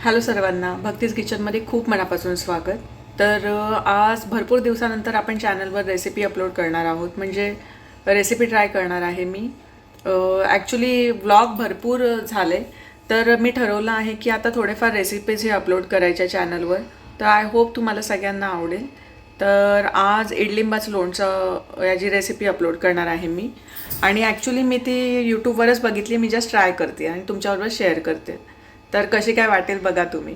Hello सर्वांना भक्तीज किचनमध्ये खूप मनापासून स्वागत. तर आज भरपूर दिवसानंतर आपण चॅनलवर रेसिपी अपलोड करणार आहोत. म्हणजे रेसिपी ट्राय करणार आहे मी. ॲक्च्युली व्लॉग भरपूर झाले. तर मी ठरवलं आहे की आता थोडेफार रेसिपीज हे अपलोड करायच्या चॅनलवर. तर आय होप तुम्हाला सगळ्यांना आवडेल. तर आज इडलिंबाचं लोणचं याची रेसिपी अपलोड करणार आहे मी. आणि ॲक्च्युली मी ती यूट्यूबवरच बघितली मी जस्ट ट्राय करते आणि तुमच्याबरोबर शेअर करते. तर कशी काय वाटेल बघा तुम्ही.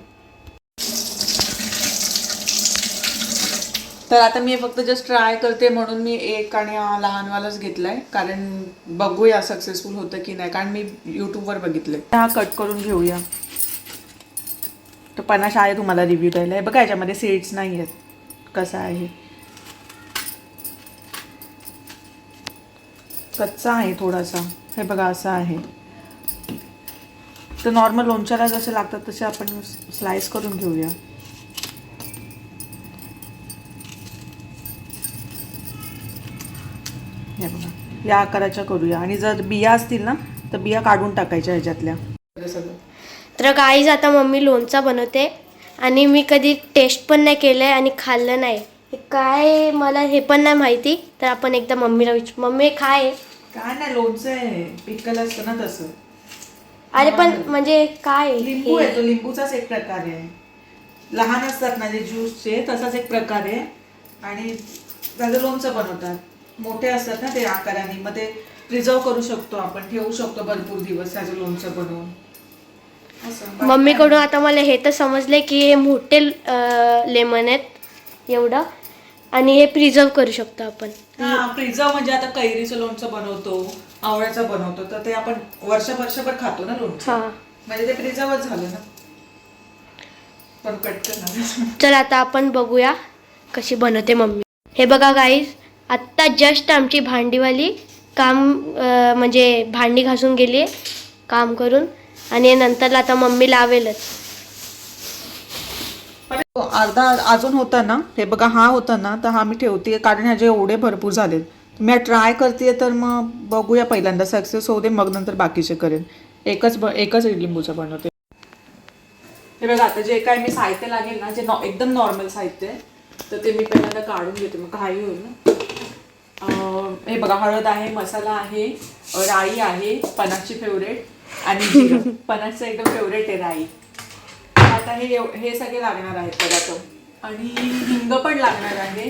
तर आता मी फक्त जस्ट ट्राय करते म्हणून मी एक आणि लहानवालाच घेतलाय. कारण बघूया सक्सेसफुल होतं की नाही. कारण मी यूट्यूबवर बघितले हा कट करून घेऊया. तर पन्नास आहे तुम्हाला रिव्ह्यू द्यायला. आहे बघा याच्यामध्ये सीड्स नाही आहेत. कसा आहे? कच्चा आहे थोडासा. हे बघा असा आहे. तर नॉर्मल लोणच्याला जसे लागतात तसे आपण स्लाइस करून घेऊया. हे बघा या आकाराच्या करूया. आणि जर बिया असतील ना तर बिया काढून टाकायच्या ह्याच्यातल्या. तर गाईज आता मम्मी लोणचा बनवते. आणि मी कधी टेस्ट पण नाही केलं आहे आणि खाल्लं नाही. हे काय मला हे पण नाही माहिती. तर आपण एकदा मम्मीला विचार मम्मी काय आहे काय नाही लोणचं आहे. पिकल असतं ना तसं. अरे पण म्हणजे काय लिंबू हे? आहे तो लिंबूचाच एक प्रकार आहे. लहान असतात ना जे ज्यूसचे तसाच एक प्रकार आहे. आणि त्याचं लोणचं बनवतात. मोठे असतात ना ते आकाराने मग ते प्रिझर्व करू शकतो आपण ठेवू शकतो भरपूर दिवस त्याचं लोणचं बनवून. असं मम्मीकडून आता मला हे तर समजले की हे मोठे लेमन आहेत एवढं. आणि हे प्रिझर्व करू शकतो आपण. हा प्रिझर्व म्हणजे आता कैरीचं लोणचं बनवतो. आवळ्याचं बनवतो तर ते आपण वर्ष वर्षभर खातो ना लोणचं. हां. म्हणजे ते प्रिझर्वच झालं ना. पण कट करणार चल आता आपण बघूया कशी बनवते मम्मी. हे बघा गाईज आत्ता जस्ट आमची भांडीवाली काम अं, म्हणजे भांडी घासून गेली काम करून. आणि नंतर आता मम्मी लावेलच. पण तो अर्धा अजून होता ना हे बघा हा होता ना तर हा मी ठेवते कारण ह्याचे एवढे भरपूर झालेत. मी ट्राय करते तर मग बघूया पहिल्यांदा सक्सेस होऊ दे मग नंतर बाकीचे करेन. एकच ब एकच लिंबूचं बनवते. हे बघा आता जे काय मी साहित्य लागेल ना जे नॉ- एकदम नॉर्मल साहित्य आहे तर ते मी पहिल्यांदा काढून घेते मग काही होईल ना. हे बघा हळद आहे मसाला आहे राई आहे पनासची फेवरेट आणि जिरं. पनासचं एकदम फेवरेट आहे राई. आता हे हे सगळे लागणार आहेत पदार्थ आणि हिंग पण लागणार आहे.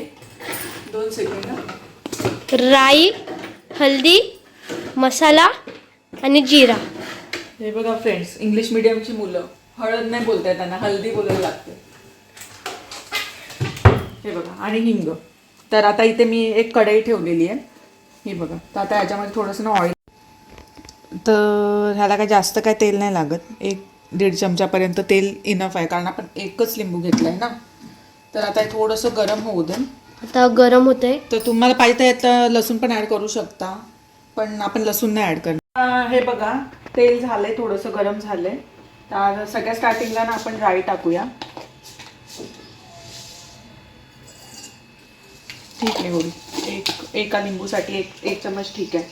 दोन सेकंड राई हल्दी मसाला आणि जिरा. हे बघा फ्रेंड्स इंग्लिश मिडियमची मुलं. हळद नाही बोलताय त्यांना हल्दी बोलायला लागते. हे बघा आणि हिंग. तर आता इथे मी एक कढई ठेवलेली आहे. हे बघा तर आता याच्यामध्ये थोडंसं ना ऑइल तर ह्याला काय जास्त काय तेल नाही लागत. एक दीड चमच्यापर्यंत तेल इनफ आहे कारण आपण एकच लिंबू घेतला आहे ना. तर आता हे थोडंसं गरम होऊ दे आता गरम होतंय. तर तुम्हाला पाहिजे तर यात लसूण पण ऍड करू शकता. पण आपण लसूण नाही ऍड करणार. हे बघा तेल झालंय थोडंसं गरम झालंय. तर सगळ्या स्टार्टिंगला ना आपण राई टाकूया. ठीक आहे एवढी एक एका लिंबूसाठी एक एक चमच ठीक आहे.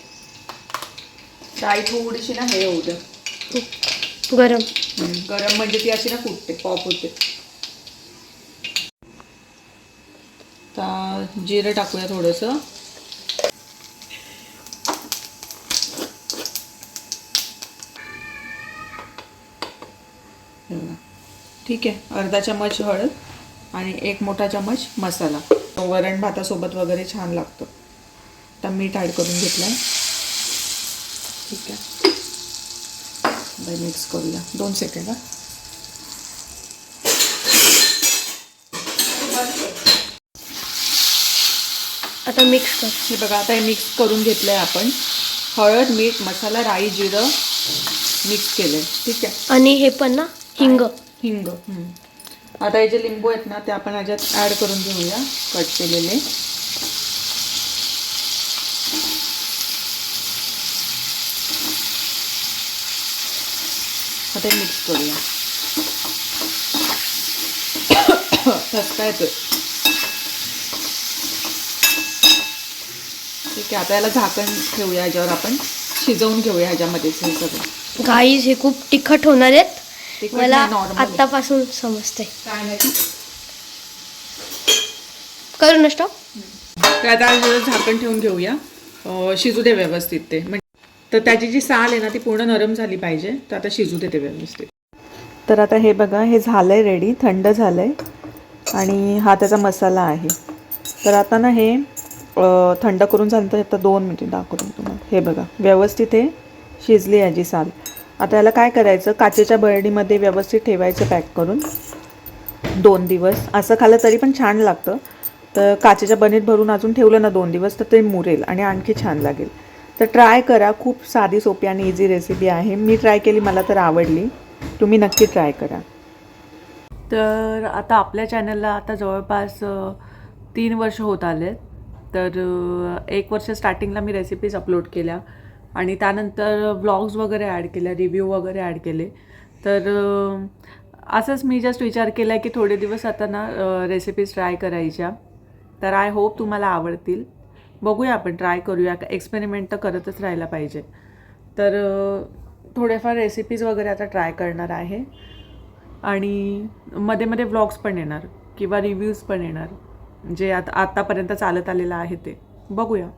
राई थोडीशी ना हे होऊ द्या गरम. गरम म्हणजे ती अशी ना फुटते पॉप होते. आता जिरं टाकूया थोडंसं. ठीक आहे अर्धा चमच हळद आणि एक मोठा चमच मसाला. वरण भातासोबत वगैरे छान लागतं. तर मीठ ॲड करून घेतलं ठीक आहे. बाय मिक्स करूया. दोन सेकंड आता मिक्स कर. हे बघा आता हे मिक्स करून घेतलं आहे आपण. हळद मीठ मसाला राई जिरं मिक्स केलं आहे ठीक आहे? आणि हे पण ना हिंग. हिंग. हम्म. आता हे जे लिंबू आहेत ना ते आपण ह्याच्यात ॲड करून घेऊया. कट केलेले. आता मिक्स करूया. ठसका येतोय ठीक आहे आता याला झाकण ठेवूया ह्याच्यावर आपण. शिजवून घेऊया ह्याच्यामध्येच हे सगळं. गाईज हे खूप तिखट होणार आहेत. तिखट मला नाही, normal आहे. आत्तापासून समजतंय. काय नाही. करू ना स्टॉप तर आता जरा झाकण ठेवून घेऊया. अं, शिजू दे व्यवस्थित ते. म्हणजे तर त्याची जी साल आहे ना ती पूर्ण नरम झाली पाहिजे. तर आता शिजू दे ते व्यवस्थित. तर आता हे बघा हे झालं आहे रेडी थंड झालं आहे आणि हा त्याचा मसाला आहे. तर आता ना हे थंड करून झालं तर आता दोन मिनिटं दाखवतो तुम्हाला. हे बघा व्यवस्थित हे शिजली याची साल. आता याला काय करायचं? काचेच्या बरडीमध्ये व्यवस्थित ठेवायचं पॅक करून. दोन दिवस. असं खाल्लं तरी पण छान लागतं. तर काचेच्या बनीत भरून अजून ठेवलं ना दोन दिवस तर ते मुरेल आणि आणखी छान लागेल. तर ट्राय करा. खूप साधी सोपी आणि इझी रेसिपी आहे. मी ट्राय केली मला तर आवडली. तुम्ही नक्की ट्राय करा. तर आता आपल्या चॅनलला आता जवळपास तीन वर्ष होत आले तर एक वर्ष स्टार्टिंगला मी रेसिपीज अपलोड केल्या आणि त्यानंतर ब्लॉग्स वगैरे ॲड केल्या रिव्ह्यू वगैरे ॲड केले. तर असंच मी जस्ट विचार केला की थोडे दिवस आता ना रेसिपीज ट्राय करायच्या. तर आय होप तुम्हाला आवडतील. बघूया आपण ट्राय करूया. एक्सपेरिमेंट तर करतच राहायला पाहिजे. तर थोडेफार रेसिपीज वगैरे आता ट्राय करणार आहे. आणि मध्ये मध्ये व्लॉग्स पण येणार किंवा रिव्ह्यूज पण येणार. जे आता आत्तापर्यंत चालत आलेलं आहे ते. बघूया.